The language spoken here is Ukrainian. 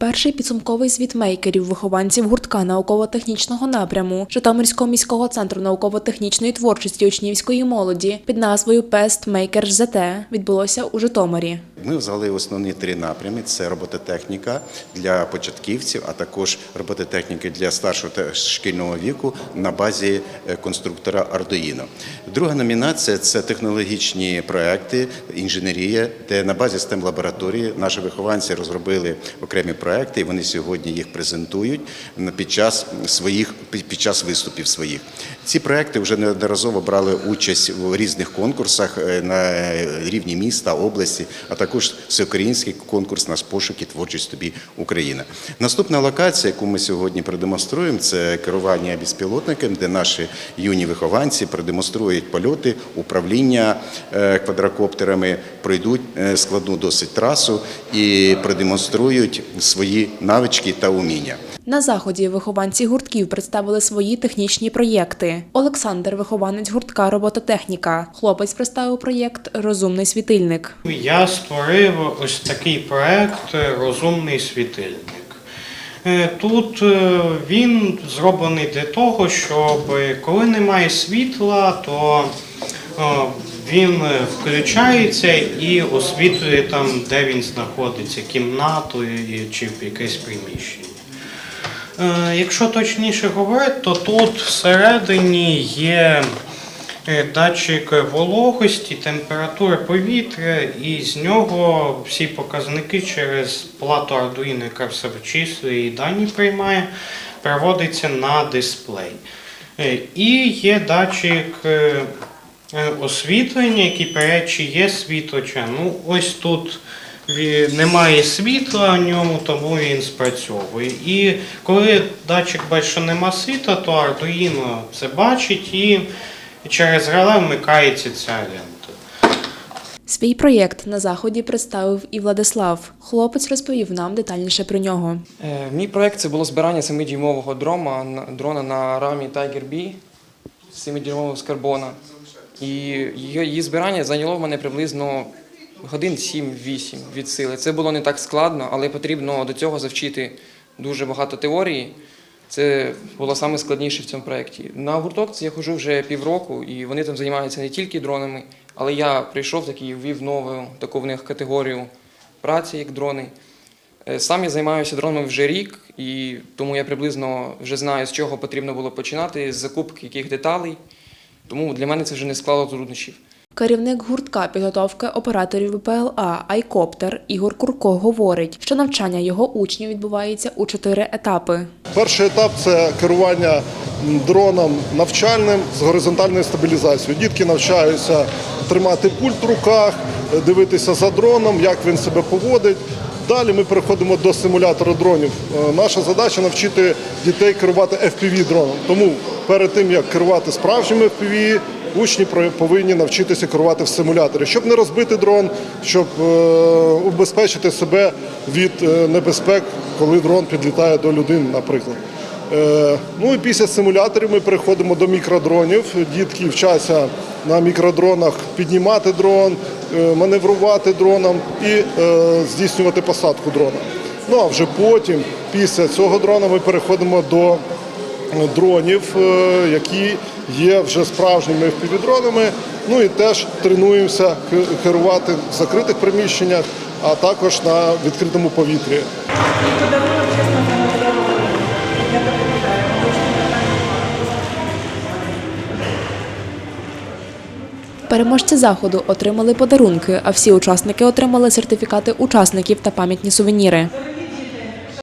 Перший підсумковий звіт мейкерів, вихованців гуртка науково-технічного напряму Житомирського міського центру науково-технічної творчості учнівської молоді під назвою Makers ЗТ відбулося у Житомирі. Ми взяли основні три напрями: це робототехніка для початківців, а також робототехніки для старшого та шкільного віку на базі е, конструктора Arduino. Друга номінація це технологічні проекти, інженерія, де на базі STEM лабораторії наші вихованці розробили окремі проекти, і вони сьогодні їх презентують під час своїх під час виступів своїх. Ці проекти вже неодноразово брали участь у різних конкурсах е, на рівні міста, області, а також всеукраїнський конкурс на пошуки творчість тобі Україна. Наступна локація, яку ми сьогодні продемонструємо, це керування безпілотником, де наші юні вихованці продемонструють польоти, управління е, квадрокоптерами, пройдуть е, складну досить трасу і продемонструють свої навички та уміння. На заході вихованці гуртків представили свої технічні проєкти. Олександр, вихованець гуртка робототехніка. Хлопець представив проєкт Розумний світильник. Я створив ось такий проект Розумний світильник. Е, Тут е, він зроблений для того, щоб коли немає світла, то е, він включається і освітлює там, де він знаходиться, кімнату чи якесь приміщення. Е, Якщо точніше говорити, то тут всередині є е, датчик вологості, температури повітря, і з нього всі показники через плату Arduino, яка все вичислює і дані приймає, переводиться на дисплей. Е, І є датчик освітлення, який чи є світло. чи- Ну, ось тут немає світла в ньому, тому він спрацьовує. І коли датчик бачить, що нема світла, то Arduino це бачить і через реле вмикається ця лента. Свій проєкт на заході представив і Владислав. Хлопець розповів нам детальніше про нього. Е, Мій проєкт це було збирання 7-дюймового дрона, на- дрона на рамі Tiger B 7-дюймового з карбона. І її її збирання зайняло в мене приблизно годин 7-8 від сили. Це було не так складно, але потрібно до цього завчити дуже багато теорії. Це було саме складніше в цьому проєкті. На гурток я хожу вже півроку, і вони там займаються не тільки дронами, але я прийшов такий, ввів нову таку в них категорію праці, як дрони. Е, Сам я займаюся дронами вже рік, і тому я приблизно вже знаю, з чого потрібно було починати, з закупки яких деталей. Тому для мене це вже не склало труднощів. Керівник гуртка підготовки операторів ВПЛА Айкоптер Ігор Курко говорить, що навчання його учнів відбувається у чотири етапи. Перший етап це керування дроном навчальним з горизонтальною стабілізацією. Дітки навчаються тримати пульт в руках, дивитися за дроном, як він себе поводить. Далі ми переходимо до симулятора дронів. Е, Наша задача навчити дітей керувати FPV дроном. Тому перед тим як керувати справжніми FPV, учні повинні навчитися керувати в симуляторі, щоб не розбити дрон, щоб е, убезпечити себе від е, небезпек, коли дрон підлітає до людини, наприклад. Е, Ну і після симуляторів ми переходимо до мікродронів. Дітки вчаться на мікродронах піднімати дрон, маневрувати дроном і здійснювати посадку дрона. Ну а вже потім, після цього дрона, ми переходимо до дронів, е, які є вже справжніми FPV-дронами. Ну і теж тренуємося керувати в закритих приміщеннях, а також на відкритому повітрі. Переможці заходу отримали подарунки, а всі учасники отримали сертифікати учасників та пам'ятні сувеніри.